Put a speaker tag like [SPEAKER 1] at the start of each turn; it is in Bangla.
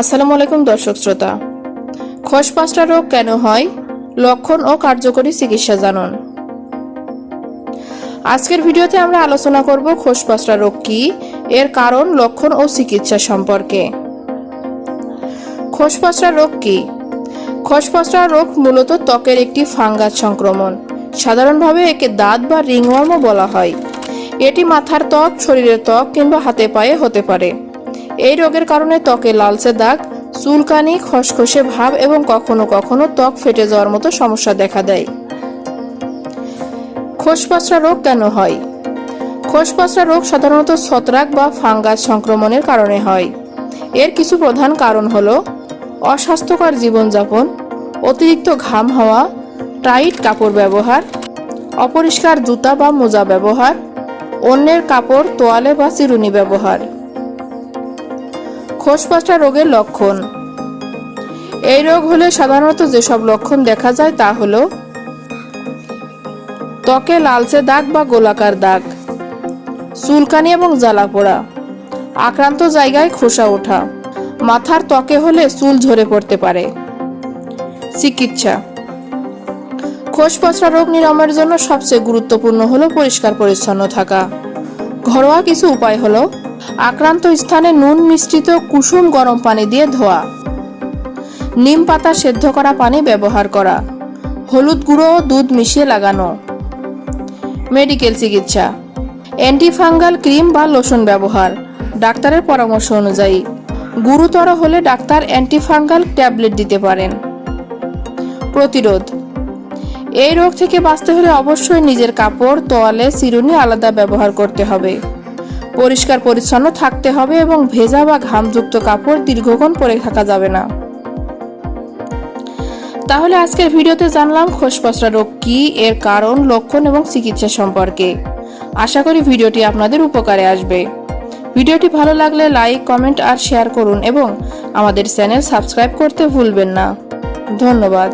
[SPEAKER 1] আসসালামু আলাইকুম দর্শক শ্রোতা। খোসপাসটা রোগ কেন হয়? লক্ষণ ও কার্যকরী চিকিৎসা জানুন। আজকের ভিডিওতে আমরা আলোচনা করব খোসপাসটা রোগ কি, এর কারণ, লক্ষণ ও চিকিৎসা সম্পর্কে। খোসপাসটা রোগ কি? খোসপাসটা রোগ মূলত ত্বকের একটি ফাঙ্গাস সংক্রমণ। সাধারণভাবে একে দাঁত বা রিংওয়ার্মও বলা হয়। এটি মাথার ত্বক, শরীরের ত্বক কিংবা হাতে পায়ে হতে পারে। এই রোগের কারণে ত্বকে লালচে দাগ, চুলকানি, খসখসে ভাব এবং কখনো কখনো ত্বক ফেটে যাওয়ার মতো সমস্যা দেখা দেয়। খোসপাসরা রোগ কেন হয়? খোসপাসরা রোগ সাধারণত ছত্রাক বা ফাঙ্গাস সংক্রমণের কারণে হয়। এর কিছু প্রধান কারণ হলো অস্বাস্থ্যকর জীবনযাপন, অতিরিক্ত ঘাম হওয়া, টাইট কাপড় ব্যবহার, অপরিষ্কার জুতা বা মোজা ব্যবহার, অন্যের কাপড়, তোয়ালে বা চিরুনি ব্যবহার। খোসপাসটা রোগের লক্ষণ। এই রোগ হলে সাধারণত যেসব লক্ষণ দেখা যায় তা হল ত্বকে লালচে দাগ বা গোলাকার দাগ, চুলকানি এবং জ্বালা পোড়া, আক্রান্ত জায়গায় খোসা ওঠা, মাথার ত্বকে হলে চুল ঝরে পড়তে পারে। চিকিৎসা। খোসপচরা রোগ নিরাময়ের জন্য সবচেয়ে গুরুত্বপূর্ণ হলো পরিষ্কার পরিচ্ছন্ন থাকা। ঘরোয়া কিছু উপায় হলো আক্রান্ত স্থানে নুন মিশ্রিত কুসুম গরম পানি দিয়ে ধোয়া। নিম পাতা সেদ্ধ করা পানি ব্যবহার করা। হলুদ গুঁড়ো ও দুধ মিশিয়ে লাগানো। মেডিকেল চিকিৎসা। অ্যান্টিফাঙ্গাল ক্রিম বা লোশন ব্যবহার। ডাক্তারের পরামর্শ অনুযায়ী, গুরুতর হলে ডাক্তার অ্যান্টিফাঙ্গাল ট্যাবলেট দিতে পারেন। প্রতিরোধ। এই রোগ থেকে বাঁচতে হলে অবশ্যই নিজের কাপড়, তোয়ালে চিরুনি আলাদা ব্যবহার করতে হবে। পরিষ্কার পরিচ্ছন্ন থাকতে হবে এবং ভেজা বা ঘামযুক্ত কাপড় দীর্ঘক্ষণ পরে থাকা যাবে না। তাহলে আজকের ভিডিওতে জানলাম খোসপসরা রোগ কি, এর কারণ, লক্ষণ এবং চিকিৎসা সম্পর্কে। আশা করি ভিডিওটি আপনাদের উপকারে আসবে। ভিডিওটি ভালো লাগলে লাইক, কমেন্ট আর শেয়ার করুন এবং আমাদের চ্যানেল সাবস্ক্রাইব করতে ভুলবেন না। ধন্যবাদ।